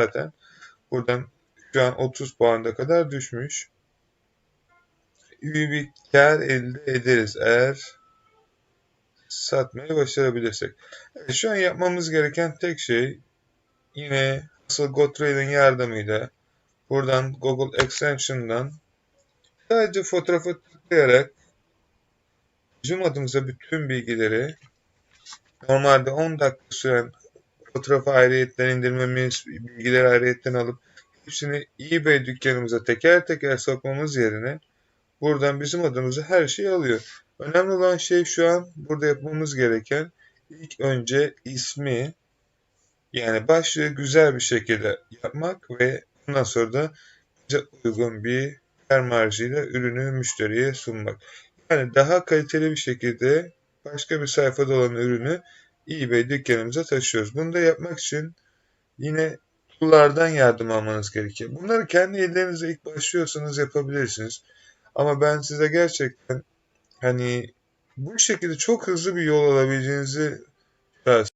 zaten buradan şu an 30 puanda kadar düşmüş. İyi bir kar elde ederiz eğer satmayı başarabilirsek. Evet, şu an yapmamız gereken tek şey yine asıl GoTrade'in yardımıyla buradan Google Extension'dan sadece fotoğrafı tıklayarak bizim adımıza bütün bilgileri normalde 10 dakika süren fotoğrafı ayrıyetten indirmemiz, bilgileri ayrıyetten alıp hepsini eBay dükkanımıza teker teker sokmamız yerine buradan bizim adımıza her şeyi alıyor. Önemli olan şey şu an burada yapmamız gereken ilk önce ismi yani başlığı güzel bir şekilde yapmak ve ondan sonra da bize uygun bir kar marjıyla ürünü müşteriye sunmak. Yani daha kaliteli bir şekilde başka bir sayfada olan ürünü eBay dükkanımıza taşıyoruz. Bunu da yapmak için yine tool'lardan yardım almanız gerekiyor. Bunları kendi ellerinizle ilk başlıyorsanız yapabilirsiniz. Ama ben size gerçekten hani bu şekilde çok hızlı bir yol alabileceğinizi